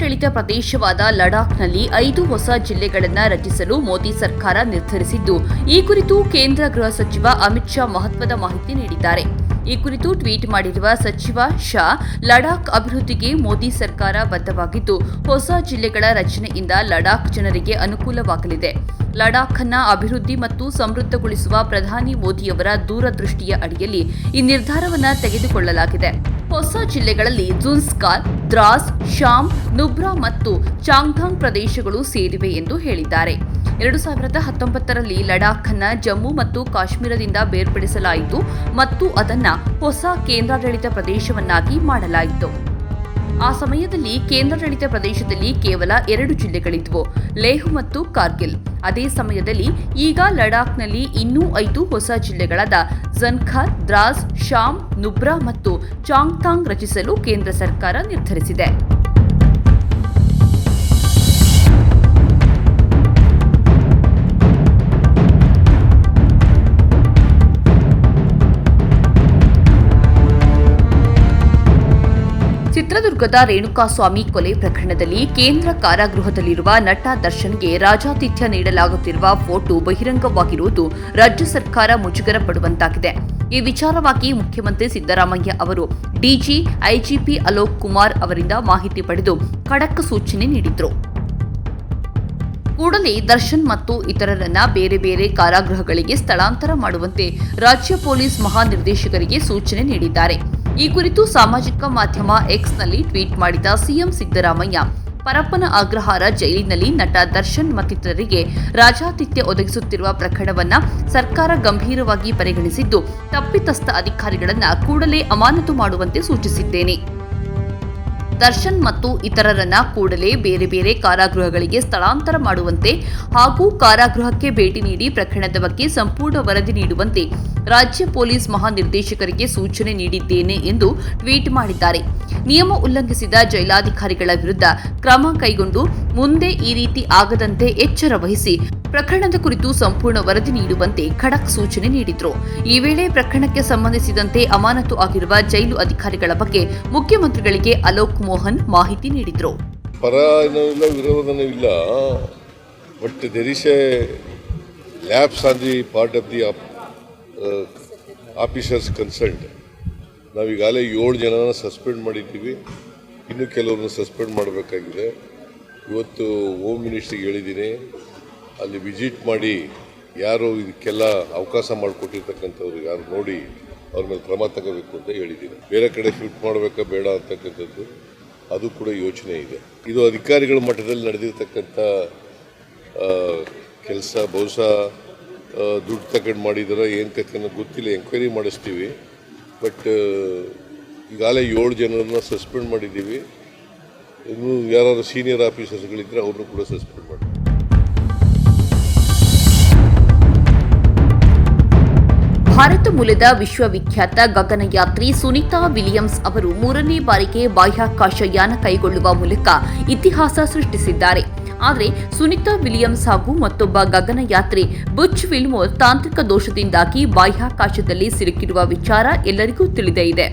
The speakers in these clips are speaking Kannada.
ಕೇಂದ್ರಾಡಳಿತ ಪ್ರದೇಶವಾದ ಲಡಾಖ್ನಲ್ಲಿ ಐದು ಹೊಸ ಜಿಲ್ಲೆಗಳನ್ನು ರಚಿಸಲು ಮೋದಿ ಸರ್ಕಾರ ನಿರ್ಧರಿಸಿದ್ದು, ಈ ಕುರಿತು ಕೇಂದ್ರ ಗೃಹ ಸಚಿವ ಅಮಿತ್ ಶಾ ಮಹತ್ವದ ಮಾಹಿತಿ ನೀಡಿದ್ದಾರೆ. ಈ ಕುರಿತು ಟ್ವೀಟ್ ಮಾಡಿರುವ ಸಚಿವ ಶಾ, ಲಡಾಖ್ ಅಭಿವೃದ್ಧಿಗೆ ಮೋದಿ ಸರ್ಕಾರ ಬದ್ಧವಾಗಿದ್ದು, ಹೊಸ ಜಿಲ್ಲೆಗಳ ರಚನೆಯಿಂದ ಲಡಾಖ್ ಜನರಿಗೆ ಅನುಕೂಲವಾಗಲಿದೆ. ಲಡಾಖ್ ಅನ್ನ ಅಭಿವೃದ್ಧಿ ಮತ್ತು ಸಮೃದ್ಧಗೊಳಿಸುವ ಪ್ರಧಾನಿ ಮೋದಿಯವರ ದೂರದೃಷ್ಟಿಯ ಅಡಿಯಲ್ಲಿ ಈ ನಿರ್ಧಾರವನ್ನು ತೆಗೆದುಕೊಳ್ಳಲಾಗಿದೆ. ಹೊಸ ಜಿಲ್ಲೆಗಳಲ್ಲಿ ಜುನ್ಸ್ಕಾರ್ ದ್ರಾಸ್ ಶಾಮ್ ನುಬ್ರಾ ಮತ್ತು ಚಾಂಗ್ಥಾಂಗ್ ಪ್ರದೇಶಗಳು ಸೇರಿವೆ ಎಂದು ಹೇಳಿದ್ದಾರೆ. ಎರಡು ಸಾವಿರದ ಹತ್ತೊಂಬತ್ತರಲ್ಲಿ ಲಡಾಖ್ ಅನ್ನ ಜಮ್ಮು ಮತ್ತು ಕಾಶ್ಮೀರದಿಂದ ಬೇರ್ಪಡಿಸಲಾಯಿತು ಮತ್ತು ಅದನ್ನು ಹೊಸ ಕೇಂದ್ರಾಡಳಿತ ಪ್ರದೇಶವನ್ನಾಗಿ ಮಾಡಲಾಯಿತು. ಆ ಸಮಯದಲ್ಲಿ ಕೇಂದ್ರಾಡಳಿತ ಪ್ರದೇಶದಲ್ಲಿ ಕೇವಲ ಎರಡು ಜಿಲ್ಲೆಗಳಿದ್ವು, ಲೇಹ್ ಮತ್ತು ಕಾರ್ಗಿಲ್. ಅದೇ ಸಮಯದಲ್ಲಿ ಈಗ ಲಡಾಖ್ನಲ್ಲಿ ಇನ್ನೂ ಐದು ಹೊಸ ಜಿಲ್ಲೆಗಳಾದ ಜನ್ಖರ್ ದ್ರಾಸ್ ಶಾಮ್ ನುಬ್ರಾ ಮತ್ತು ಚಾಂಗ್ತಾಂಗ್ ರಚಿಸಲು ಕೇಂದ್ರ ಸರ್ಕಾರ ನಿರ್ಧರಿಸಿದೆ. ಚಿತ್ರದುರ್ಗದ ರೇಣುಕಾಸ್ವಾಮಿ ಕೊಲೆ ಪ್ರಕರಣದಲ್ಲಿ ಕೇಂದ್ರ ಕಾರಾಗೃಹದಲ್ಲಿರುವ ನಟ ದರ್ಶನ್ಗೆ ರಾಜಾತಿಥ್ಯ ನೀಡಲಾಗುತ್ತಿರುವ ಫೋಟೋ ಬಹಿರಂಗವಾಗಿರುವುದು ರಾಜ್ಯ ಸರ್ಕಾರ ಮುಜುಗರ ಪಡುವಂತಾಗಿದೆ ಈ ವಿಚಾರವಾಗಿ ಮುಖ್ಯಮಂತ್ರಿ ಸಿದ್ದರಾಮಯ್ಯ ಅವರು ಡಿಜಿ, ಐಜಿಪಿ ಅಲೋಕ್ ಕುಮಾರ್ ಅವರಿಂದ ಮಾಹಿತಿ ಪಡೆದು ಖಡಕ್ ಸೂಚನೆ ನೀಡಿದ್ರು. ಕೂಡಲೇ ದರ್ಶನ್ ಮತ್ತು ಇತರರನ್ನ ಬೇರೆ ಬೇರೆ ಕಾರಾಗೃಹಗಳಿಗೆ ಸ್ಥಳಾಂತರ ಮಾಡುವಂತೆ ರಾಜ್ಯ ಪೊಲೀಸ್ ಮಹಾನಿರ್ದೇಶಕರಿಗೆ ಸೂಚನೆ ನೀಡಿದ್ದಾರೆ. ಈ ಕುರಿತು ಸಾಮಾಜಿಕ ಮಾಧ್ಯಮ ಎಕ್ಸ್ನಲ್ಲಿ ಟ್ವೀಟ್ ಮಾಡಿದ ಸಿಎಂ ಸಿದ್ದರಾಮಯ್ಯ, ಪರಪ್ಪನ ಅಗ್ರಹಾರ ಜೈಲಿನಲ್ಲಿ ನಟ ದರ್ಶನ್ ಮತ್ತಿತರರಿಗೆ ರಾಜಾತಿಥ್ಯ ಒದಗಿಸುತ್ತಿರುವ ಪ್ರಕರಣವನ್ನು ಸರ್ಕಾರ ಗಂಭೀರವಾಗಿ ಪರಿಗಣಿಸಿದ್ದು, ತಪ್ಪಿತಸ್ಥ ಅಧಿಕಾರಿಗಳನ್ನು ಕೂಡಲೇ ಅಮಾನತು ಮಾಡುವಂತೆ ಸೂಚಿಸಿದ್ದೇನೆ. ದರ್ಶನ್ ಮತ್ತು ಇತರರನ್ನ ಕೂಡಲೇ ಬೇರೆ ಬೇರೆ ಕಾರಾಗೃಹಗಳಿಗೆ ಸ್ಥಳಾಂತರ ಮಾಡುವಂತೆ ಹಾಗೂ ಕಾರಾಗೃಹಕ್ಕೆ ಭೇಟಿ ನೀಡಿ ಪ್ರಕರಣದ ಬಗ್ಗೆ ಸಂಪೂರ್ಣ ವರದಿ ನೀಡುವಂತೆ ರಾಜ್ಯ ಪೊಲೀಸ್ ಮಹಾನಿರ್ದೇಶಕರಿಗೆ ಸೂಚನೆ ನೀಡಿದ್ದೇನೆ ಎಂದು ಟ್ವೀಟ್ ಮಾಡಿದ್ದಾರೆ. ನಿಯಮ ಉಲ್ಲಂಘಿಸಿದ ಜೈಲಾಧಿಕಾರಿಗಳ ವಿರುದ್ಧ ಕ್ರಮ ಕೈಗೊಂಡು ಮುಂದೆ ಈ ರೀತಿ ಆಗದಂತೆ ಎಚ್ಚರ ವಹಿಸಿ ಪ್ರಕರಣದ ಕುರಿತು ಸಂಪೂರ್ಣ ವರದಿ ನೀಡುವಂತೆ ಖಡಕ್ ಸೂಚನೆ ನೀಡಿದ್ರು. ಈ ವೇಳೆ ಪ್ರಕರಣಕ್ಕೆ ಸಂಬಂಧಿಸಿದಂತೆ ಅಮಾನತು ಆಗಿರುವ ಜೈಲು ಅಧಿಕಾರಿಗಳ ಬಗ್ಗೆ ಮುಖ್ಯಮಂತ್ರಿಗಳಿಗೆ ಅಲೋಕ್ ಮೋಹನ್ ಮಾಹಿತಿ ನೀಡಿದ್ರು. ಆಫೀಸರ್ಸ್ ಕನ್ಸಲ್ಟ್ ನಾವೀಗಾಗಲೇ ಏಳು ಜನನ ಸಸ್ಪೆಂಡ್ ಮಾಡಿದ್ದೀವಿ. ಇನ್ನೂ ಕೆಲವ್ರನ್ನ ಸಸ್ಪೆಂಡ್ ಮಾಡಬೇಕಾಗಿದೆ. ಇವತ್ತು ಹೋಮ್ ಮಿನಿಸ್ಟ್ರಿಗೆ ಹೇಳಿದ್ದೀನಿ. ಅಲ್ಲಿ ವಿಸಿಟ್ ಮಾಡಿ ಯಾರು ಇದಕ್ಕೆಲ್ಲ ಅವಕಾಶ ಮಾಡಿಕೊಟ್ಟಿರ್ತಕ್ಕಂಥವ್ರು ಯಾರು ನೋಡಿ ಅವ್ರ ಮೇಲೆ ಕ್ರಮ ತಗೋಬೇಕು ಅಂತ ಹೇಳಿದ್ದೀನಿ ಬೇರೆ ಕಡೆ ಶಿಫ್ಟ್ ಮಾಡಬೇಕಾ ಬೇಡ ಅಂತಕ್ಕಂಥದ್ದು, ಅದು ಕೂಡ ಯೋಚನೆ ಇದೆ. ಇದು ಅಧಿಕಾರಿಗಳ ಮಟ್ಟದಲ್ಲಿ ನಡೆದಿರ್ತಕ್ಕಂಥ ಕೆಲಸ, ಬಹುಶಃ ದುಡ್ಡು ತಗೊಂಡು ಮಾಡಿದಾರ ಏನು ಕತೆ ಗೊತ್ತಿಲ್ಲ ಎಂಕ್ವೈರಿ ಮಾಡಿಸ್ತೀವಿ. ಬಟ್ ಈಗಾಗಲೇ ಏಳು ಜನರನ್ನ ಸಸ್ಪೆಂಡ್ ಮಾಡಿದ್ದೀವಿ. ಇನ್ನು ಯಾರಾದ್ರು ಸೀನಿಯರ್ ಆಫೀಸರ್ಸ್ಗಳಿದ್ದರೆ ಅವ್ರನ್ನೂ ಕೂಡ ಸಸ್ಪೆಂಡ್ ಮಾಡಿ ಭಾರತ ಮೂಲದ ವಿಶ್ವವಿಖ್ಯಾತ ಗಗನಯಾತ್ರಿ ಸುನೀತಾ ವಿಲಿಯಮ್ಸ್ ಅವರು ಮೂರನೇ ಬಾರಿಗೆ ಬಾಹ್ಯಾಕಾಶ ಯಾನ ಕೈಗೊಳ್ಳುವ ಮೂಲಕ ಇತಿಹಾಸ ಸೃಷ್ಟಿಸಿದ್ದಾರೆ. ಆದರೆ ಸುನೀತಾ ವಿಲಿಯಮ್ಸ್ ಹಾಗೂ ಮತ್ತೊಬ್ಬ ಗಗನಯಾತ್ರಿ ಬುಚ್ ವಿಲ್ಮೋರ್ ತಾಂತ್ರಿಕ ದೋಷದಿಂದಾಗಿ ಬಾಹ್ಯಾಕಾಶದಲ್ಲಿ ಸಿಲುಕಿರುವ ವಿಚಾರ ಎಲ್ಲರಿಗೂ ತಿಳಿದೇ ಇದೆ.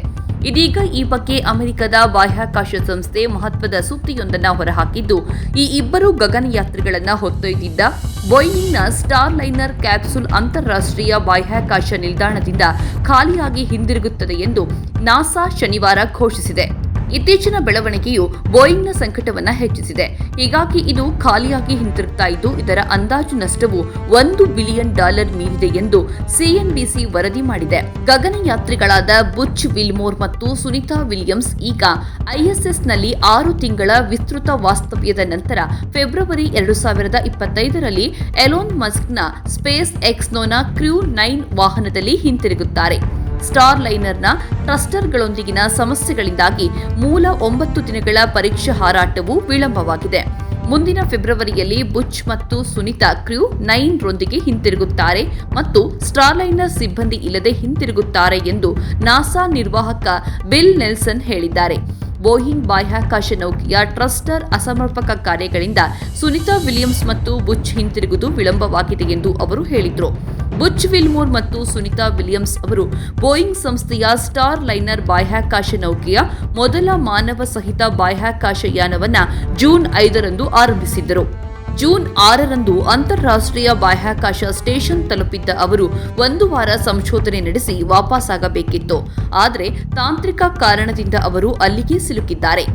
ಇದೀಗ ಈ ಬಗ್ಗೆ ಅಮೆರಿಕದ ಬಾಹ್ಯಾಕಾಶ ಸಂಸ್ಥೆ ಮಹತ್ವದ ಸುದ್ದಿಯೊಂದನ್ನು ಹೊರಹಾಕಿದ್ದು, ಈ ಇಬ್ಬರು ಗಗನಯಾತ್ರಿಗಳನ್ನು ಹೊತ್ತೊಯ್ದಿದ್ದ ಬೋಯಿಂಗ್ನ ಸ್ಟಾರ್ ಲೈನರ್ ಕ್ಯಾಪ್ಸುಲ್ ಅಂತಾರಾಷ್ಟ್ರೀಯ ಬಾಹ್ಯಾಕಾಶ ನಿಲ್ದಾಣದಿಂದ ಖಾಲಿಯಾಗಿ ಹಿಂದಿರುಗುತ್ತದೆ ಎಂದು ನಾಸಾ ಶನಿವಾರ ಘೋಷಿಸಿದೆ. ಇತ್ತೀಚಿನ ಬೆಳವಣಿಗೆಯು ಬೋಯಿಂಗ್ನ ಸಂಕಟವನ್ನ ಹೆಚ್ಚಿಸಿದೆ. ಹೀಗಾಗಿ ಇದು ಖಾಲಿಯಾಗಿ ಹಿಂತಿರುಗ್ತಾ ಇದ್ದು, ಇದರ ಅಂದಾಜು ನಷ್ಟವು ಒಂದು ಬಿಲಿಯನ್ ಡಾಲರ್ ಮೀರಿದೆ ಎಂದು ಸಿಎನ್ಬಿಸಿ ವರದಿ ಮಾಡಿದೆ. ಗಗನಯಾತ್ರಿಗಳಾದ ಬುಚ್ ವಿಲ್ಮೋರ್ ಮತ್ತು ಸುನಿತಾ ವಿಲಿಯಮ್ಸ್ ಈಗ ಐಎಸ್ಎಸ್ನಲ್ಲಿ ಆರು ತಿಂಗಳ ವಿಸ್ತೃತ ವಾಸ್ತವ್ಯದ ನಂತರ ಫೆಬ್ರವರಿ ಎರಡು ಸಾವಿರದ ಇಪ್ಪತ್ತೈದರಲ್ಲಿ ಎಲೋನ್ ಮಸ್ಕ್ನ ಸ್ಪೇಸ್ ಎಕ್ಸ್ನೋನ ಕ್ರ್ಯೂ ನೈನ್ ವಾಹನದಲ್ಲಿ ಹಿಂತಿರುಗುತ್ತಾರೆ. ಸ್ಟಾರ್ ಲೈನರ್ನ ಟ್ರಸ್ಟರ್ಗಳೊಂದಿಗಿನ ಸಮಸ್ಯೆಗಳಿಂದಾಗಿ ಮೂಲ ಒಂಬತ್ತು ದಿನಗಳ ಪರೀಕ್ಷಾ ಹಾರಾಟವು ವಿಳಂಬವಾಗಿದೆ. ಮುಂದಿನ ಫೆಬ್ರವರಿಯಲ್ಲಿ ಬುಚ್ ಮತ್ತು ಸುನಿತಾ ಕ್ರ್ಯೂ ನೈನ್ ರೊಂದಿಗೆ ಹಿಂತಿರುಗುತ್ತಾರೆ ಮತ್ತು ಸ್ಟಾರ್ಲೈನರ್ ಸಿಬ್ಬಂದಿ ಇಲ್ಲದೆ ಹಿಂತಿರುಗುತ್ತಾರೆ ಎಂದು ನಾಸಾ ನಿರ್ವಾಹಕ ಬಿಲ್ ನೆಲ್ಸನ್ ಹೇಳಿದ್ದಾರೆ. ಬೋಯಿಂಗ್ ಬಾಹ್ಯಾಕಾಶ ನೌಕೆಯ ಟ್ರಸ್ಟರ್ ಅಸಮರ್ಪಕ ಕಾರ್ಯಗಳಿಂದ ಸುನಿತಾ ವಿಲಿಯಮ್ಸ್ ಮತ್ತು ಬುಚ್ ಹಿಂತಿರುಗುವುದು ವಿಳಂಬವಾಗಿದೆ ಎಂದು ಅವರು ಹೇಳಿದರು. ಬುಚ್ ವಿಲ್ಮೋರ್ ಮತ್ತು ಸುನಿತಾ ವಿಲಿಯಮ್ಸ್ ಅವರು ಬೋಯಿಂಗ್ ಸಂಸ್ಥೆಯ ಸ್ಟಾರ್ ಲೈನರ್ ಬಾಹ್ಯಾಕಾಶ ನೌಕೆಯ ಮೊದಲ ಮಾನವ ಸಹಿತ ಬಾಹ್ಯಾಕಾಶ ಯಾನವನ್ನು ಜೂನ್ ಐದರಂದು ಆರಂಭಿಸಿದ್ದರು. ಜೂನ್ ಆರರಂದು ಅಂತಾರಾಷ್ಟ್ರೀಯ ಬಾಹ್ಯಾಕಾಶ ಸ್ಟೇಷನ್ ತಲುಪಿದ್ದ ಅವರು ಒಂದು ವಾರ ಸಂಶೋಧನೆ ನಡೆಸಿ ವಾಪಸ್ಸಾಗಬೇಕಿತ್ತು ಆದರೆ ತಾಂತ್ರಿಕ ಕಾರಣದಿಂದ ಅವರು ಅಲ್ಲಿಗೆ ಸಿಲುಕಿದ್ದಾರೆ.